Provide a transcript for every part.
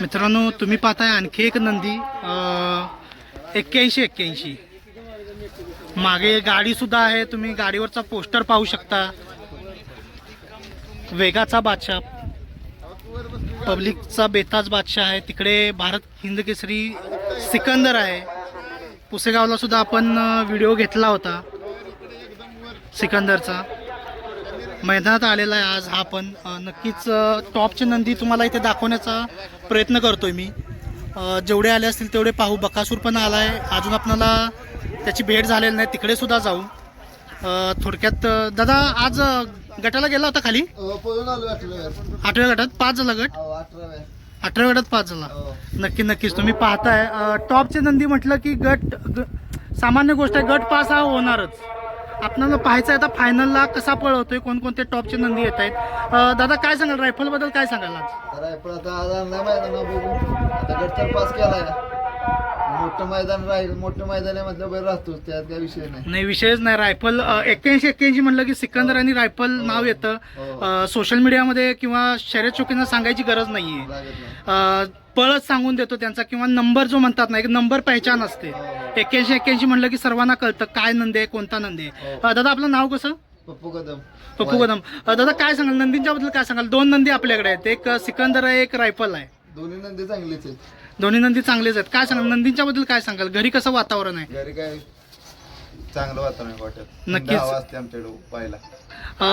मित्रांनो तुम्ही पाहताय आणखी एक नंदी एक्क्याऐंशी एक्क्याऐंशी. मागे गाडी सुद्धा आहे तुम्ही गाडीवरचा पोस्टर पाहू शकता. वेगाचा बादशाह पब्लिकचा बेताज बादशाह आहे. तिकडे भारत हिंद केसरी सिकंदर आहे. पुसेगावला सुद्धा आपण व्हिडिओ घेतला होता. सिकंदरचा. मैदानात आलेला आहे आज हा पण. नक्कीच टॉपचे नंदी तुम्हाला इथे दाखवण्याचा प्रयत्न करतोय मी. अ, जेवढे आले असतील तेवढे पाहू. बकासूर पण आला आहे अजून आपल्याला त्याची भेट झालेली नाही. तिकडे सुद्धा जाऊ. थोडक्यात दादा आज गटाला गेला होता खाली? हो, आठव्या गटात. पाच झाला गट? हो अठरा अठराव्या गटात पाच झाला. हो. नक्की नक्कीच. तुम्ही पाहताय. टॉपचे नंदी म्हटलं की गट ग- सामान्य गोष्ट आहे. गट पास हा होणारच. आपल्याला पाहायचं आहे आता फायनलला कसा पळवतोय कोणकोणते टॉपचे नंदी येत आहेत. दादा काय सांगाल? रायफलबद्दल काय सांगाल आज? तर आता आज माहिती बघू. आता गट पास केलाय. मोठं मैदान राहील मोठं मैदान आहे म्हटलं बैल राहतोच त्यात काय विषय नाही. नाही विषयच नाही. रायफल एक्क्याऐंशी एक्क्याऐंशी म्हणलं की सिकंदर आणि रायफल नाव येतं. सोशल मीडियामध्ये किंवा शर्यत चुकीनं सांगायची गरज नाहीये. लागत नाही. अ, पळच सांगून देतो त्यांचा किंवा नंबर जो म्हणतात ना एक नंबर पहिचान असते. एक्क्याऐंशी एक्क्याऐंशी म्हणलं की सर्वांना कळतं काय नंदी आहे कोणता नंदी. आहे अ, दादा आपलं नाव कसं? पप्पू कदम. पप्पू कदम. अ, दादा काय सांगाल? नंदींच्या बद्दल काय सांगाल? दोन नंदी आपल्याकडे आहेत. एक सिकंदर आहे एक रायफल आहे. दोन्ही नंदी चांगलेच आहेत. दोन्ही नंदी चांगलेच आहेत. काय सांगाल? नंदींच्या बद्दल काय सांगाल? घरी कसं वातावरण आहे? घरी काय चांगलं वातावरण वाटत. नक्कीच. असते आमच्याकडे पाहायला. अ,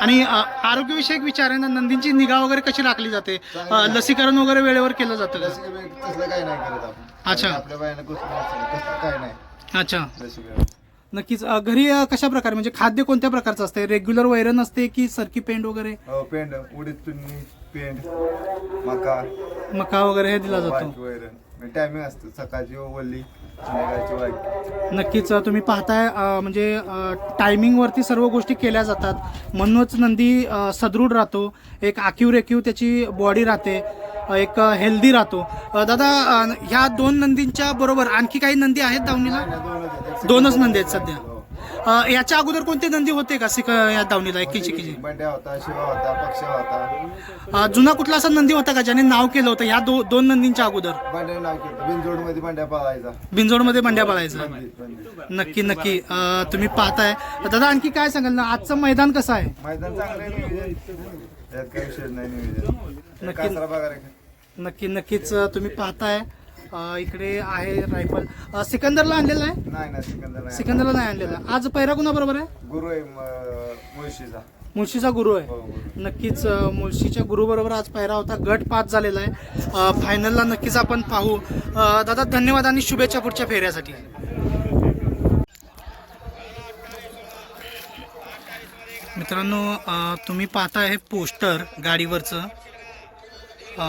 आणि अ, आरोग्यविषयक विचार आहे ना नंदींची निगा वगैरे कशी राखली जाते? अ, लसीकरण वगैरे वेळेवर केलं जातं का? लसीकरण तसलं काय नाही करत आपण. अच्छा. आपल्या तसलं काय नाही. अच्छा. लसीकरण. नक्कीच. अ, घरी अ, कशा प्रकारे? म्हणजे खाद्य कोणत्या प्रकारचं असते रेग्युलर वैरण असते की सरकी पेंड वगैरे? हो पेंड. उडीद पिन्नी पेंड मका. मका वगैरे हे दिला जातो. वैरण. टायमिंग असतं. सकाळची संध्याकाळची वाटकी नक्कीच तुम्ही पाहताय अ, म्हणजे टायमिंग वरती सर्व गोष्टी केल्या जातात. म्हणूनच नंदी अ, सदृढ राहतो. एक आखीव रेखीव त्याची बॉडी राहते. अ, एक हेल्दी राहतो. अ, दादा अ, ह्या दोन नंदींच्या बरोबर आणखी काही नंदी आहेत दावणीला दोनच. एक नंदी आहेत सध्या. अ, याच्या अगोदर कोणते नंदी होते का सिक या दावणीला एकीची किची बंड्या होता शिवा होता पक्षा होता. अ, जुना कुठला असा नंदी होता का ज्याने नाव केलं होतं ह्या दो दोन नंदींच्या अगोदर? बंड्या नाव केलं बिनजोडमध्ये बंड्या पाळायचा. बिंजोडमध्ये बंड्या पळायचं. बंदी बंदी नक्की नक्की. अ, तुम्ही पाहताय. दादा आणखी काय सांगाल ना? आजचं मैदान कसं आहे? मैदान चांगलं आहे नियोजन. त्यात काही विषय नाही नियोजन. नक्की. कासरा बघा रे नक्की नक्कीच अ, तुम्ही पाहताय. अ, इकडे आहे रायफल. अ, सिकंदरला आणलेला आहे? नाही सिकंदर नाही सिकंदरला नाही आणलेला. आज पैरा कुणा बरोबर आहे? गुरु आहे म- मुळशीचा. मुळशीचा गुरु आहे. हो गुरु. नक्कीच अ, मुळशीच्या गुरुबरोबर आज पैरा होता. गट पाच झालेला आहे. अ, फायनलला नक्कीच आपण पाहू. अ, दादा धन्यवाद आणि शुभेच्छा पुढच्या फेऱ्यासाठी. मित्रांनो अ, तुम्ही पाहताय हे पोस्टर गाडीवरचं. अ,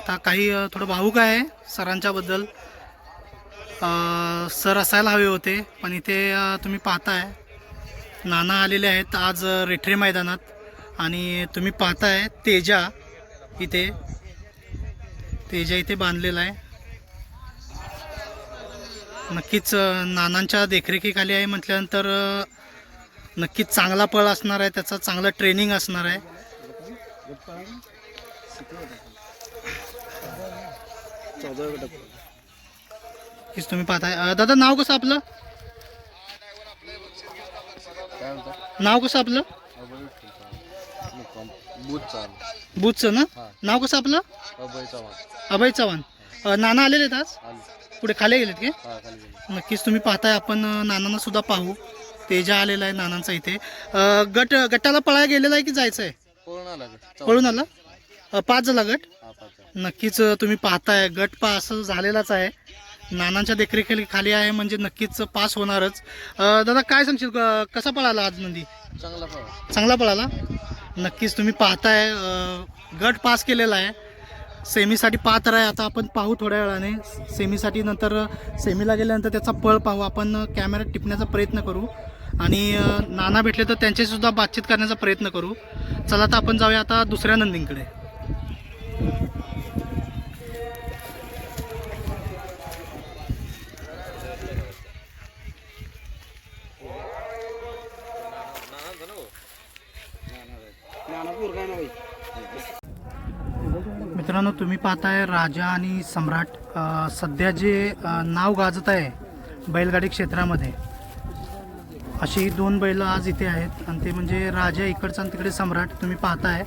आता काही थोडं भाऊक आहे सरांच्याबद्दल. सर असायला हवे होते पण इथे तुम्ही पाहताय. नाना आलेले आहेत आज रेठरे मैदानात. आणि तुम्ही पाहताय तेजा इथे. तेजा इथे बांधलेला आहे. नक्कीच नानांच्या देखरेखीखाली आहे म्हटल्यानंतर नक्कीच चांगला पळ असणार आहे त्याचा चांगलं ट्रेनिंग असणार आहे. नक्कीच तुम्ही पाहताय. अ, दादा नाव कसं आपलं? नाव कसं आपलं? बुथचं ना? नाव कसं आपलं? अभय चव्हाण. अ, नाना आलेले आहेत आज पुढे खाली गेलेत की? नक्कीच तुम्ही पाहताय आपण अ, नानांना सुद्धा पाहू. तेजा आलेला आहे नानांचा इथे. अ, गट गटाला पळायला गेलेला आहे की जायचं आहे पळून आला? अ, पाच झाला गट. नक्कीच तुम्ही पाहताय. गट पास झालेलाच आहे. नानांच्या देखरेखीखाली खाली आहे म्हणजे नक्कीच पास होणारच. दादा काय सांगशील? क- कसा पळाला आज नंदी? चांगला चांगला पळाला? नक्कीच तुम्ही पाहताय गट पास केलेला आहे. सेमीसाठी पात्र आहे. आता आपण पाहू थोड्या वेळाने. सेमीसाठी नंतर सेमीला गेल्यानंतर त्याचा पळ पाहू. आपण कॅमेरा टिपण्याचा प्रयत्न करू. आणि नाना भेटले तर त्यांच्याशी सुद्धा बातचीत करण्याचा प्रयत्न करू. चला तर आपण जाऊया आता दुसऱ्या नंदींकडे. मित्रांनो तुम्ही पाहताय राजा आणि सम्राट सध्या जे नाव गाजत आहे बैलगाडी क्षेत्रामध्ये अशी दोन बैल आज इथे आहेत. आणि ते म्हणजे राजा इकडचा आणि तिकडे सम्राट तुम्ही पाहताय.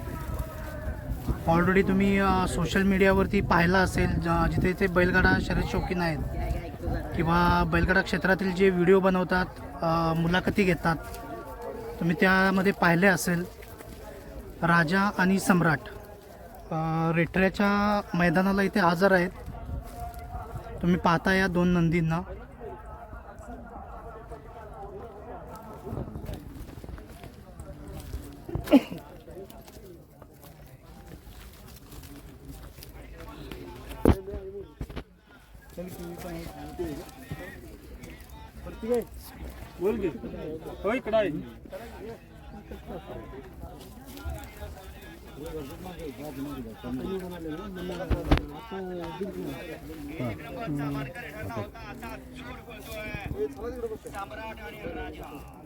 ऑलरेडी तुम्ही सोशल मीडियावरती पाहिला असेल ज- जिथे ते बैलगाडा शर्यत शौकीन आहेत. किंवा बैलगाडा क्षेत्रातील जे व्हिडिओ बनवतात मुलाखती घेतात तुम्ही त्यामध्ये पाहिले असेल. राजा आणि सम्राट. रेठऱ्याच्या मैदानाला इथे हजर आहेत. तुम्ही पाहता या दोन नंदींना. बोल घे होय इकडं आहे